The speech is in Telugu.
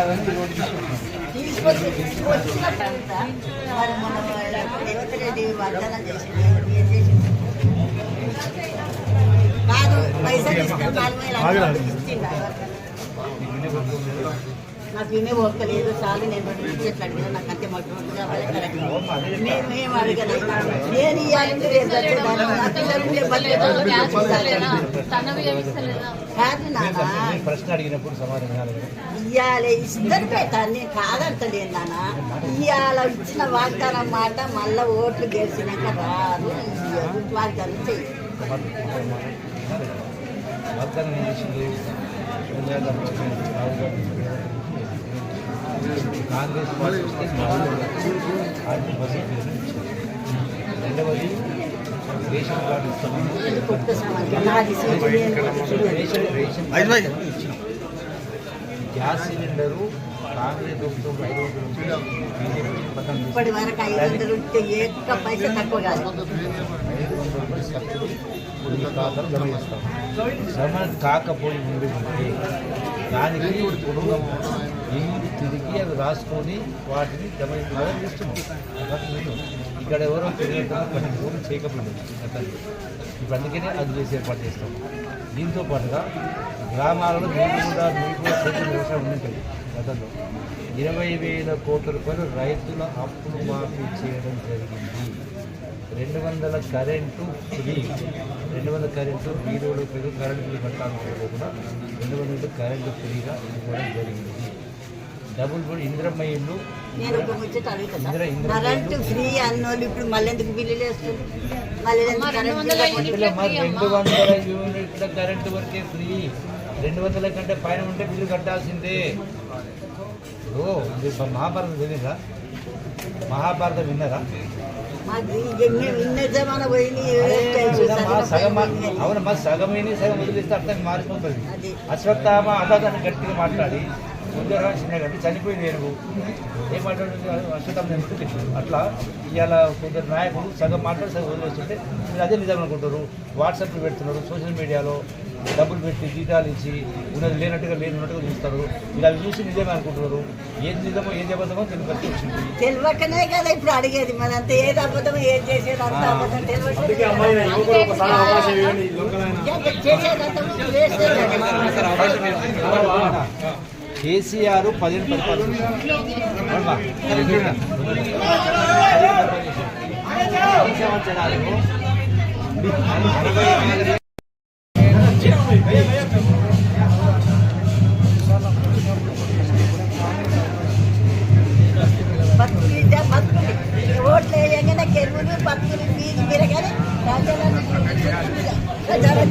కాదని ఈ రోడ్డు కాదు పైసలు నీకు వినే పద్ధతి లేదు. చాలు నేను రెండు ఇచ్చేట్లు అడిగినా నాకు అంతే కరెక్ట్. నేను అడగలేదు నేను ఇవ్వాలంటే రేపు వచ్చేదాన్ని నా పిల్లలు ఉండే బతికేటోళ్ళు గ్యాస్ నాకు ఇస్తలేదా ఇవ్వాలి. తనవి ఏమి ఇస్తలేదా కాదు నేను నాన్న ప్రశ్న- నేను ప్రశ్న అడిగినప్పుడు సమాధానం కాలేదు ఇయ్యాలే ఇద్దరు పెట్టాను నేను కాదంటలేదు నాన్న. ఇవాళ ఇచ్చిన వాగ్దానం మాట మళ్ళా ఓట్లు గెలిచినాక రాదు. వాగ్దానం చెయ్యి. వాగ్దానం ఏం చేసింది సోనియా గాంధీ వచ్చింది, రాహుల్ గాంధీ వచ్చింది. కాంగ్రెస్ పార్టీ వస్తే ఆర్థిక రెండవది రేషన్ కార్డు ఇస్తాము ఇచ్చినాం. గ్యాస్ సిలిండరు ఇప్పటి వరకు ఐదు వందలు ఉంటే ఏ ఒక్క పైసా తక్కువ కాదు ఐదు వందల రూపాయలు సబ్సిడీ ఈ ఖాతాలు జమ చేస్తాం జమ కాకపోయి ఉంటే దానికి కుటుంబం ఇల్లు తిరిగి అవి రాసుకొని వాటిని జమ ఇక్కడ ఎవరో తెలియకుండా కొన్ని రోజులు చేయకపోయింది ఇప్పుడు అందుకనే అది చేసి ఏర్పాటు చేస్తాం. దీంతో పాటుగా గ్రామాలలో నీళ్ళు కూడా నీళ్ళు కూడా వ్యవసాయం ఉంటుంది గతంలో. ఇరవై వేల కోట్ల రూపాయలు రైతుల అప్పులు మాఫీ చేయడం జరిగింది. రెండు వందల కరెంటు ఫ్రీ. రెండు వందల కరెంటు వీరోడు కరెంటు బిల్లు కట్టాలనుకోకుండా కూడా రెండు వందల కరెంటు ఫ్రీగా ఇవ్వడం జరిగింది. డబుల్ బెడ్ ఇంద్రమ్మ ఇల్లు నేను ఒక ముచ్చట అడుగుతున్నా ఇందిరా, ఇందిరా కరెంటు ఫ్రీ అన్నోళ్ళు ఇప్పుడు మళ్ళీ ఎందుకు బిల్లులు వేస్తుంది మళ్ళీ రెండు వందల యూనిట్ల కరెంటు వరకే ఫ్రీ. రెండు వందల కంటే పైన ఉంటే బిల్లు కట్టాల్సిందే. ఇది మహాభారతం తెలియదా మహాభారతం విన్నారా? అవును మా సగం విని సగం వదిలిస్తే అర్థం మారిపోతుంది. అది. అశ్వత్థామ అదాదాన్ని గట్టిగా మాట్లాడి. చిన్న గట్టి చనిపోయింది ఏనుగు ఏం మాట్లాడుతుంది అశ్వత్థామ ఎందుకు అట్లా ఇవాళ కొందరు నాయకులు సగం మాట్లాడి సగం వదిలేస్తుంటే మీరు అదే నిజం అనుకుంటారు వాట్సాప్లో పెడుతున్నారు సోషల్ మీడియాలో డబ్బులు పెట్టి జీతాలు ఇచ్చి ఉన్నది లేనట్టుగా లేనట్టుగా చూస్తారు మీరు అవి చూసి నిజమే అనుకుంటున్నారు ఏది నిజమో ఏది అబద్ధమో వచ్చింది తెలియకనే కదా ఇప్పుడు అడిగేది మరి అంత ఏది అబద్ధం ఏది చేసేది అంత అబద్ధం అందుకే అమ్మాయి కేసీఆర్ పదిహేను పరిపాలన ఓట్లు వేయగానే కెరువులు ప్రచారం